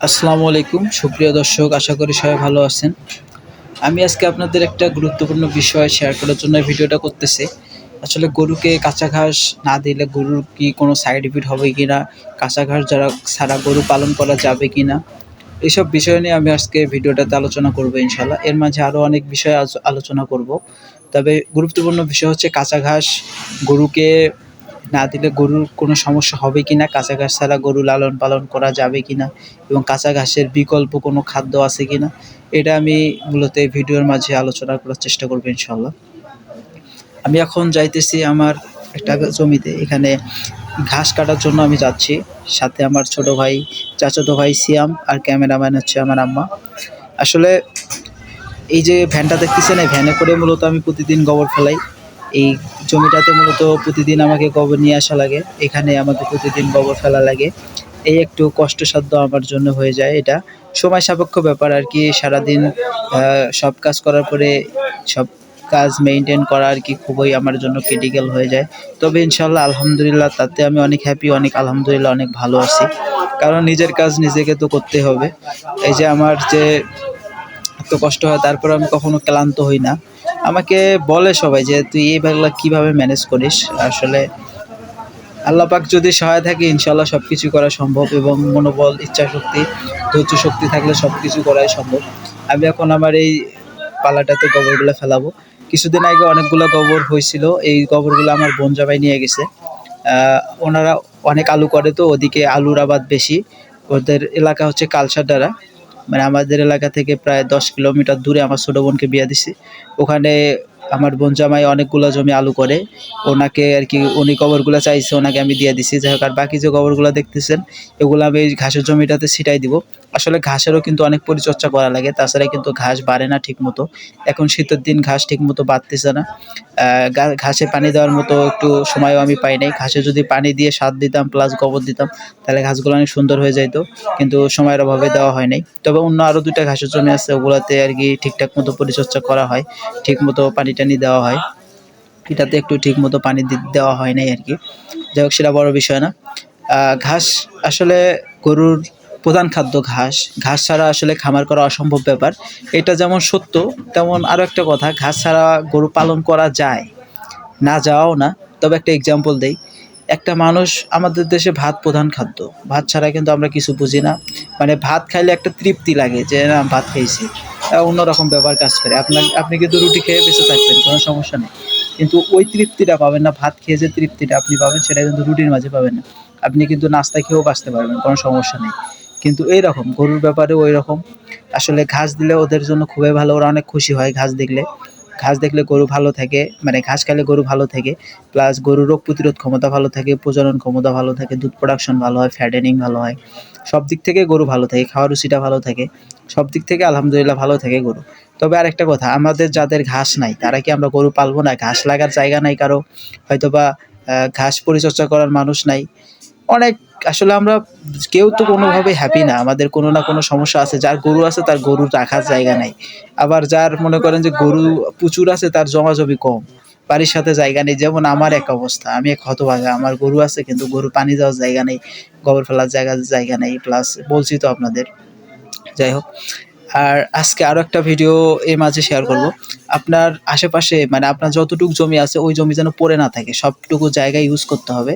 আসসালামু আলাইকুম। সুপ্রিয় দর্শক, আশা করি সবাই ভালো আছেন। আমি আজকে আপনাদের একটা গুরুত্বপূর্ণ বিষয় শেয়ার করার জন্য ভিডিওটা করতেছি। আসলে গরুকে কাঁচা ঘাস না দিলে গরুর কি কোনো সাইড ইফেক্ট হবে কি না কাঁচা ঘাস যারা সারা গরু পালন করা যাবে কি না এইসব বিষয় নিয়ে আমি আজকে ভিডিওটাতে আলোচনা করব ইনশাল্লাহ এর মাঝে আরও অনেক বিষয় আলোচনা করব। তবে গুরুত্বপূর্ণ বিষয় হচ্ছে কাঁচা ঘাস গরুকে না দিলে গরুর কোনো সমস্যা হবে কি না কাঁচা ঘাস ছাড়া গরু লালন পালন করা যাবে কি না এবং কাঁচা ঘাসের বিকল্প কোনো খাদ্য আছে কি না এটা আমি মূলত এই ভিডিওর মাঝে আলোচনা করার চেষ্টা করব ইনশাল্লাহ আমি এখন যাইতেছি আমার একটা জমিতে, এখানে ঘাস কাটার জন্য আমি যাচ্ছি। সাথে আমার ছোট ভাই, চাচাতো ভাই সিয়াম আর ক্যামেরাম্যান হচ্ছে আমার আম্মা। আসলে এই যে ভ্যানটা দেখতেছেন, এই ভ্যানে করে মূলত আমি প্রতিদিন গোবর ফেলাই। এই জমিটাতে মূলত প্রতিদিন আমাকে গোবর নিয়ে আসা লাগে। এখানে আমাকে প্রতিদিন গোবর ফেলা লাগে। এই একটু কষ্টসাধ্য আমার জন্য হয়ে যায় এটা। সময় সাপেক্ষ ব্যাপার আর কি, সারাদিন সব কাজ করার পরে সব কাজ মেনটেন করা আর কি খুবই আমার জন্য ক্রিটিক্যাল হয়ে যায়। তবে ইনশাল্লাহ আলহামদুলিল্লাহ, তাতে আমি অনেক হ্যাপি অনেক আলহামদুলিল্লাহ, অনেক ভালো আছি। কারণ নিজের কাজ নিজেকে তো করতে হবে। এই যে আমার যে এত কষ্ট হয় তারপর আমি কখনো ক্লান্ত হই না। আমাকে বলে সবাই যে তুই এই ব্যাগগুলো কীভাবে ম্যানেজ করিস? আসলে আল্লাহ পাক যদি সহায় থাকে ইনশাল্লাহ সব কিছু করা সম্ভব এবং মনোবল ইচ্ছা শক্তি ধৈর্য শক্তি থাকলে সব কিছু করাই সম্ভব। আমি এখন আমার এই পালাটাতে গোবরগুলো ফেলাবো। কিছুদিন আগে অনেকগুলো গোবর হয়েছিল, এই গোবরগুলো আমার বোন জামাই নিয়ে গেছে। ওনারা অনেক আলু করে তো, ওদিকে আলুর আবাদ বেশি। ওদের এলাকা হচ্ছে কালসার কালসাডারা মানে আমাদের এলাকা থেকে প্রায় দশ কিলোমিটার দূরে আমার ছোটো বোনকে বিয়ে দিছি। ওখানে আমার বোন জামাই অনেকগুলো জমি আলু করে। ওনাকে আর কি উনি কবরগুলো চাইছে, ওনাকে আমি দিয়ে দিছি। যাই হোক, আর বাকি যে কবরগুলো দেখতেছেন, এগুলো আমি ঘাসের জমিটাতে ছিটাই দিব। আসলে ঘাসেরও কিন্তু অনেক পরিচর্যা করা লাগে, তাছাড়া কিন্তু ঘাস বাড়ে না ঠিক মতো এখন শীতের দিন ঘাস ঠিক মতো বাড়তেছে না। ঘাসে পানি দেওয়ার মতো একটু সময়ও আমি পাই নাই। ঘাসে যদি পানি দিয়ে সার দিতাম প্লাস গোবর দিতাম, তাহলে ঘাসগুলো অনেক সুন্দর হয়ে যাইতো, কিন্তু সময়ের অভাবে দেওয়া হয় নাই। তবে অন্য আরও দুইটা ঘাসের জমি আছে, ওগুলোতে আর কি ঠিকঠাক মতো পরিচর্যা করা হয় ঠিক মতো পানি টানি দেওয়া হয়। এটাতে একটু ঠিক মতো পানি দেওয়া হয় নাই আর কি। যাই হোক, সেটা বড় বিষয় না। ঘাস আসলে গরুর প্রধান খাদ্য ঘাস। ঘাস ছাড়া আসলে খামার করা অসম্ভব ব্যাপার। এটা যেমন সত্য, তেমন আরও একটা কথা, ঘাস ছাড়া গরু পালন করা যায়। না যাওয়াও না, তবে একটা এক্সাম্পল দেই। একটা মানুষ আমাদের দেশে ভাত প্রধান খাদ্য। ভাত ছাড়া কিন্তু আমরা কিছু বুঝি না। মানে ভাত খাইলে একটা তৃপ্তি লাগে যে, না, ভাত খেয়েছি অন্যরকম ব্যাপার কাজ করে। আপনার, আপনি কিন্তু রুটি খেয়ে বেঁচে থাকবেন, কোনো সমস্যা নেই। কিন্তু ওই তৃপ্তিটা পাবেন না, ভাত খেয়ে যে তৃপ্তিটা আপনি পাবেন, সেটা কিন্তু রুটির মাঝে পাবেন না। আপনি কিন্তু নাস্তা খেয়েও বাঁচতে পারবেন, কোনো সমস্যা নেই। কিন্তু এই রকম গরুর ব্যাপারে ওই রকম আসলে ঘাস দিলে ওদের জন্য খুবই ভালো, ওরা অনেক খুশি হয় ঘাস দেখলে। ঘাস দেখলে গরু ভালো থাকে মানে ঘাস খেলে গরু ভালো থাকে। প্লাস গরুর রোগ প্রতিরোধ ক্ষমতা ভালো থাকে, প্রজনন ক্ষমতা ভালো থাকে, দুধ প্রোডাকশন ভালো হয় ফ্যাটেনিং ভালো হয়। সব দিক থেকে গরু ভালো থাকে, খাওয়ার রুচিটা ভালো থাকে। সব দিক থেকে আলহামদুলিল্লাহ ভালো থাকে গরু। তবে আরেকটা কথা, আমাদের যাদের ঘাস নাই, তারা কি আমরা গরু পালবো না? ঘাস লাগার জায়গা নাই কারও? হয়তো বা ঘাস পরিচর্যা করার মানুষ নাই। অনেক, আসলে আমরা কেউ তো কোনোভাবে হ্যাপি না। আমাদের কোনো না কোনো সমস্যা আছে। যার গরু আছে, তার গরু রাখার জায়গা নাই। আবার যার মনে করেন যে গরু প্রচুর আছে, তার জমা জমি কম। বাড়ির সাথে জায়গা নেই। যেমন আমার এক অবস্থা। আমি এক হতভাগা। আমার গরু আছে, কিন্তু গরু পানি যাওয়ার জায়গা নেই, গোবর ফেলার জায়গা জায়গা নেই। প্লাস বলছি তো আপনাদের। যাই হোক। আর আজকে আরও একটা ভিডিও এই মাঝে শেয়ার করব। আপনার আশেপাশে মানে আপনার যতটুকু জমি আছে, ওই জমি যেন পড়ে না থাকে। সবটুকু জায়গা ইউজ করতে হবে।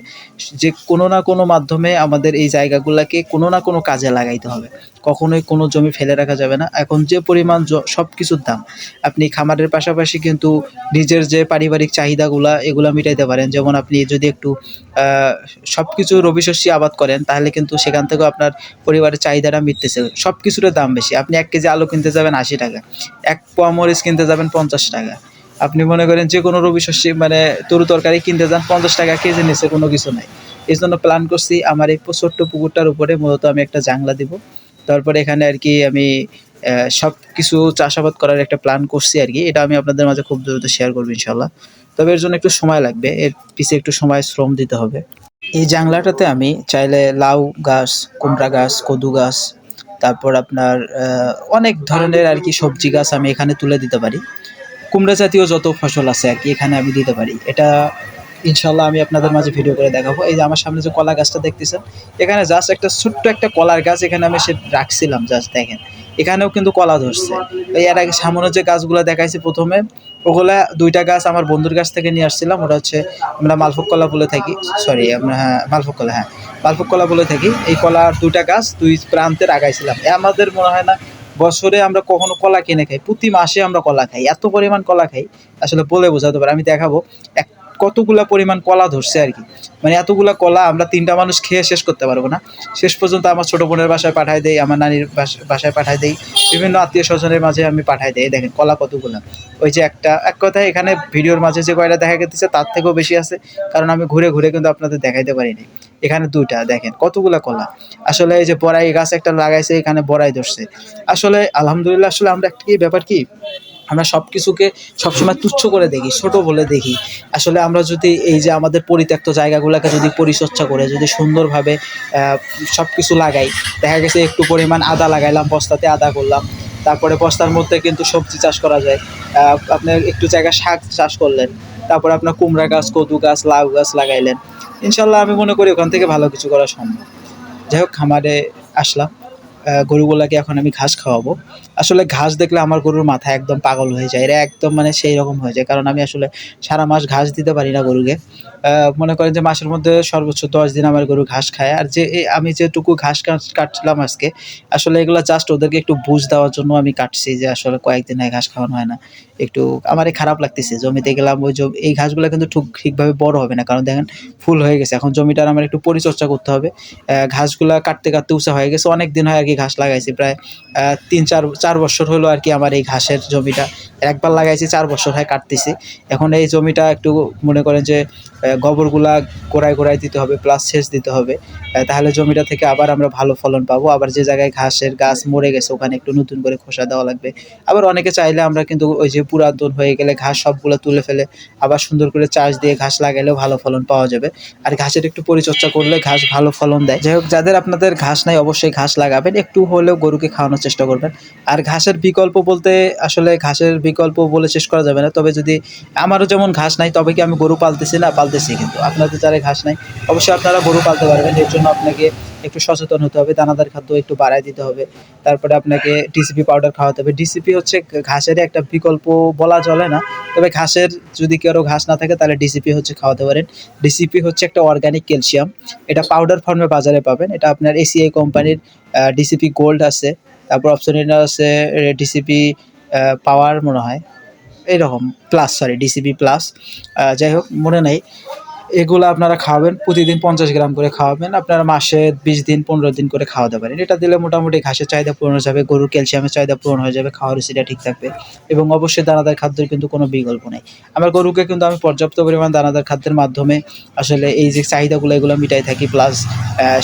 যে কোনো না কোনো মাধ্যমে আমাদের এই জায়গাগুলোকে কোনো না কোনো কাজে লাগাইতে হবে। কখনোই কোনো জমি ফেলে রাখা যাবে না। এখন যে পরিমাণ সব কিছুর দাম, আপনি খামারের পাশাপাশি কিন্তু নিজের যে পারিবারিক চাহিদাগুলা, এগুলো মিটাইতে পারেন। যেমন আপনি যদি একটু সব কিছু রবি শস্য আবাদ করেন, তাহলে কিন্তু সেখান থেকেও আপনার পরিবারের চাহিদাটা মিটতেছে। সব কিছুর দাম বেশি। আপনি এক কেজি আলু কিনতে যাবেন আশি টাকা। এক পোয়া মরিচ কিনতে যাবেন পঞ্চাশ টাকা। আপনি মনে করেন যে কোনো রবি শস্য মানে তরু তরকারি কিনতে যান, পঞ্চাশ টাকা কেজি নিচে কোনো কিছু নাই। এই জন্য প্ল্যান করছি, আমার এই ছোট্ট পুকুরটার উপরে মূলত আমি একটা জাংলা দিব। তারপরে এখানে আর কি আমি সব কিছু চাষাবাদ করার একটা প্ল্যান করছি আর কি। এটা আমি আপনাদের মাঝে খুব দ্রুত শেয়ার করব ইনশাল্লাহ তবে এর জন্য একটু সময় লাগবে, এর পিছে একটু সময়, শ্রম দিতে হবে। এই জাংলাটাতে আমি চাইলে লাউ গাছ, কুমড়া গাছ, কদু গাছ, তারপর আপনার অনেক ধরনের আর কি সবজি গাছ আমি এখানে তুলে দিতে পারি। কুমড়া জাতীয় যত ফসল আছে আর কি, এখানে আমি দিতে পারি। এটা ইনশাল্লাহ আমি আপনাদের মাঝে ভিডিও করে দেখাবো। এই যে আমার সামনে যে কলা গাছটা দেখতেছেন, এখানে জাস্ট একটা ছোট্ট একটা কলার গাছ এখানে আমি সে রাখছিলাম জাস্ট দেখেন। এখানেও কিন্তু কলা ধরছে। এর আগে সামনে যে গাছগুলো দেখাইছি প্রথমে, ওগুলা দুইটা গাছ আমার বন্ধুর কাছ থেকে নিয়ে আসছিলাম। ওটা হচ্ছে আমরা মালভোগ কলা বলে থাকি। সরি আমরা হ্যাঁ মালভোগ কলা হ্যাঁ। মালভোগ কলা বলে থাকি। এই কলার দুইটা গাছ দুই প্রান্তে লাগাইছিলাম আমাদের মনে হয় না বছরে আমরা কখনো কলা কিনে খাই, প্রতি মাসে আমরা কলা খাই, এত পরিমাণ কলা খাই, আসলে বলে বোঝাতে পারে, আমি দেখাবো। এক কতগুলা পরিমাণ কলা ধরছে আর কি। মানে এতগুলা কলা আমরা তিনটা মানুষ খেয়ে শেষ করতে পারব না। শেষ পর্যন্ত আমার ছোট বোনের বাসায় পাঠাই দেই, আমার নানির বাসায় পাঠাই দেই, বিভিন্ন আত্মীয় স্বজনের মাঝে আমি পাঠাই দেই। দেখেন কলা কতগুলা। ওই যে একটা, এক কথায় এখানে ভিডিওর মাঝে যে কয়টা দেখা গেছে তার থেকেও বেশি আছে, কারণ আমি ঘুরে ঘুরে কিন্তু আপনাদের দেখাইতে পারিনি। এখানে দুইটা, দেখেন কতগুলা কলা। আসলে এই যে বড়াই গাছ একটা লাগাইছে, এখানে বড়াই ধরছে। আসলে আলহামদুলিল্লাহ, আসলে আমরা একটা কি, ব্যাপার কি? আমরা সব কিছুকে সবসময় তুচ্ছ করে দেখি, ছোট বলে দেখি। আসলে আমরা যদি এই যে আমাদের পরিত্যক্ত জায়গাগুলোকে যদি পরিচর্যা করে, যদি সুন্দরভাবে সব কিছু লাগাই, দেখা গেছে একটু পরিমাণ আদা লাগাইলাম, বস্তাতে আদা করলাম, তারপরে বস্তার মধ্যে কিন্তু সবজি চাষ করা যায়। আপনার একটু জায়গা শাক চাষ করলেন, তারপরে আপনার কুমড়া গাছ, কদু গাছ, লাউ গাছ লাগাইলেন। ইনশাল্লাহ আমি মনে করি ওখান থেকে ভালো কিছু করা সম্ভব। যাই হোক, খামারে আসলাম। গরুগুলাকে এখন আমি ঘাস খাওয়াবো। আসলে ঘাস দেখলে আমার গরুর মাথা একদম পাগল হয়ে যায়, এরা একদম মানে সেই রকম হয়ে যায়। কারণ আমি আসলে সারা মাস ঘাস দিতে পারি না গরুকে। মনে করেন যে মাসের মধ্যে সর্বোচ্চ দশ দিন আমার গরু ঘাস খায়। আর যে আমি যেটুকু ঘাস কাটছিলাম আজকে, আসলে এগুলো জাস্ট ওদেরকে একটু বুঝ দেওয়ার জন্য আমি কাটছি যে আসলে কয়েকদিন আগে ঘাস খাওয়ানো হয় না। একটু আমারই খারাপ লাগতেছে, জমিতে গেলাম, ওই জমি, এই ঘাসগুলো কিন্তু ঠিক, ঠিকভাবে বড় হবে না। কারণ দেখেন, ফুল হয়ে গেছে। এখন জমিটার আমার একটু পরিচর্যা করতে হবে। ঘাসগুলা কাটতে কাটতে উঁচা হয়ে গেছে। অনেক দিন হয় আর কি ঘাস লাগাইছি, প্রায় তিন, চার চার বছর হলো আর কি আমার এই ঘাসের জমিটা। একবার লাগাইছি, চার বছর হয় কাটতেছি। এখন এই জমিটা একটু মনে করেন যে গোবরগুলা গোড়ায় গোড়ায় দিতে হবে প্লাস সেচ দিতে হবে। তাহলে জমিটা থেকে আবার আমরা ভালো ফলন পাবো। আবার যে জায়গায় ঘাসের গাছ মরে গেছে, ওখানে একটু নতুন করে খোসা দেওয়া লাগবে। আবার অনেকে চাইলে আমরা কিন্তু ওই যে পুরাতন হয়ে গেলে ঘাস সবগুলো তুলে ফেলে, আবার সুন্দর করে চাষ দিয়ে ঘাস লাগাইলেও ভালো ফলন পাওয়া যাবে। আর ঘাসের একটু পরিচর্যা করলে ঘাস ভালো ফলন দেয়। যাই হোক, যাদের আপনাদের ঘাস নাই, অবশ্যই ঘাস লাগাবেন। একটু হলেও গরুকে খাওয়ানোর চেষ্টা করবেন। আর ঘাসের বিকল্প বলতে আসলে ঘাসের বিকল্প বলে শেষ করা যাবে না। তবে যদি আমারও যেমন ঘাস নাই, তবে কি আমি গরু পালতেছি? না, পালতেছি কিন্তু। আপনাদের যারা ঘাস নাই। অবশ্যই আপনারা গরু পালতে পারবেন। এর জন্য আপনাকে একটু সচেতন হতে হবে, দানাদার খাদ্য একটু বাড়ায় দিতে হবে। তারপরে আপনাকে ডিসিপি পাউডার খাওয়াতে হবে। ডিসিপি হচ্ছে ঘাসের একটা বিকল্প বলা চলে না, তবে ঘাসের যদি কারও ঘাস না থাকে তাহলে ডিসিপি হচ্ছে খাওয়াতে পারেন। ডিসিপি হচ্ছে একটা অর্গানিক ক্যালসিয়াম এটা পাউডার ফর্মে বাজারে পাবেন। এটা আপনার এসিআই কোম্পানির ডিসিপি গোল্ড আছে, তারপর অপশন আছে ডিসিপি পাওয়ার মনে হয় এইরকম প্লাস সরি ডিসিপি প্লাস যাই হোক, মনে নেই। এগুলো আপনারা খাওয়াবেন, প্রতিদিন পঞ্চাশ গ্রাম করে খাওয়াবেন। আপনারা মাসে বিশ দিন, পনেরো দিন করে খাওয়াতে পারেন। এটা দিলে মোটামুটি ঘাসের চাহিদা পূরণ হয়ে যাবে, গরুর ক্যালসিয়ামের চাহিদা পূরণ হয়ে যাবে, খাওয়ার রুচিটা ঠিক থাকবে এবং অবশ্যই দানাদার খাদ্যের কিন্তু কোনো বিকল্প নেই। আমার গরুকে কিন্তু আমি পর্যাপ্ত পরিমাণ দানাদার খাদ্যের মাধ্যমে আসলে এই যে চাহিদাগুলো, এগুলো মিটাই থাকি। প্লাস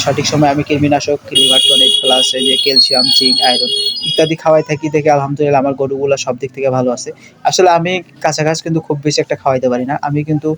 সঠিক সময় আমি কৃমিনাশক, লিভার প্লাস এই যে ক্যালসিয়াম, জিঙ্ক, আয়রন ইত্যাদি খাওয়াই থাকি দেখে আলহামদুলিল্লাহ আমার গরুগুলো সব দিক থেকে ভালো আছে। আসলে আমি ঘাস কিন্তু খুব বেশি একটা খাওয়াইতে পারি না। আমি কিন্তু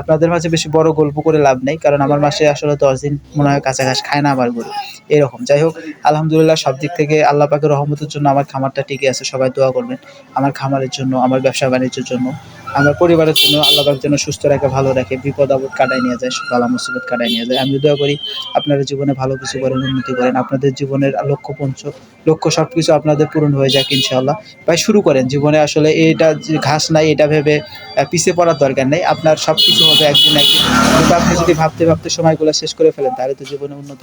আপনাদের মাঝে বেশি বড় গল্প করে লাভ নেই, কারণ আমার মাসে আসলে দশ দিন মনে হয় কাঁচা ঘাস খায় না আমার গরু। এরকম। যাই হোক, আলহামদুলিল্লাহ সব দিক থেকে আল্লাহ পাকের রহমতের জন্য আমার খামারটা টিকে আছে, সবাই দোয়া করবেন। আমার খামারের জন্য, আমার ব্যবসা বাণিজ্যের জন্য। আমার পরিবারের জন্য, আল্লাহ পাক যেন সুস্থ রাখে, ভালো রাখে, বিপদ, আপদ কাটায় নিয়ে যায় বালা মুসিবত কাটায় নিয়ে যায়। আমি দোয়া করি আপনারা জীবনে ভালো কিছু করেন, উন্নতি করেন। আপনাদের জীবনের লক্ষ্য পঞ্চ, লক্ষ্য সব কিছু আপনাদের পূরণ হয়ে যাক, ইনশাআল্লাহ। ভাই, শুরু করেন। জীবনে আসলে এটা ঘাস নাই, এটা ভেবে পিছিয়ে পড়ার দরকার নেই। আপনার সব কিছু হবে একদিন একদিন। আপনি যদি ভাবতে ভাবতে সময়গুলো শেষ করে ফেলেন, তাহলে তো জীবনে উন্নত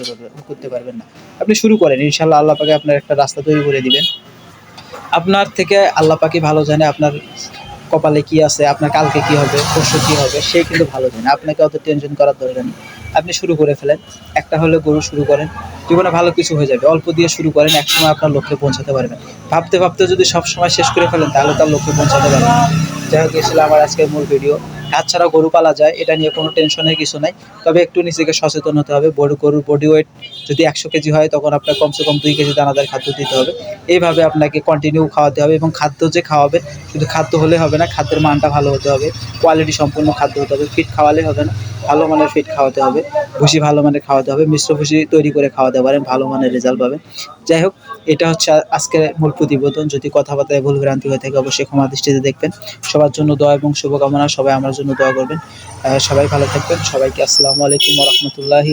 করতে পারবেন না। আপনি শুরু করেন। ইনশাআল্লাহ আল্লাহ পাকে আপনার একটা রাস্তা তৈরি করে দিবেন। আপনার থেকে আল্লাহ পাকি ভালো জানে, আপনার কপালে কি আছে, আপনার কালকে কি হবে, পরশু কি হবে, সে কিন্তু ভালো জানে আপনাকে অত টেনশন করার দরকার নেই। আপনি শুরু করে ফেলেন। একটা হলে গরু শুরু করেন। জীবনে ভালো কিছু হয়ে যাবে। অল্প দিয়ে শুরু করেন, একসময় আপনার লক্ষ্যে পৌঁছাতে পারবেন। ভাবতে ভাবতে যদি সব সময় শেষ করে ফেলেন, তাহলে তার লক্ষ্যে পৌঁছাতে পারবেন। যাই হোক এসেছিল আমার আজকের মূল ভিডিও হাত ছাড়া গরু পালা যায়, এটা নিয়ে কোনো টেনশনের কিছু নাই। তবে একটু নিজেকে সচেতন হতে হবে। বড় গরুর বডি ওয়েট যদি একশো কেজি হয়, তখন আপনার কমসে কম দুই কেজি দানাদার খাদ্য দিতে হবে। এইভাবে আপনাকে কন্টিনিউ খাওয়াতে হবে এবং খাদ্য যে খাওয়াবে, শুধু খাদ্য হলে হবে না, খাদ্যের মানটা ভালো হতে হবে। কোয়ালিটি সম্পূর্ণ খাদ্য হতে হবে। ফিট খাওয়ালে হবে না, ভালো মানের ফিট খাওয়াতে হবে। ভুসি ভালো মানের খাওয়াতে হবে। মিশ্র ভুসি তৈরি করে খাওয়াতে পারেন, ভালো মানের রেজাল্ট পাবেন। যাই হোক, এটা হচ্ছে আজকের মূল প্রতিবেদন। যদি কথাবার্তায় ভুল ভ্রান্তি হয়ে থাকে, অবশ্যই ক্ষমা দৃষ্টিতে দেখবেন। সবার জন্য দোয়া এবং শুভকামনা। সবাই আমার জন্য দোয়া করবেন। সবাই ভালো থাকবেন। সবাইকে আসসালামু আলাইকুম রহমতুল্লাহি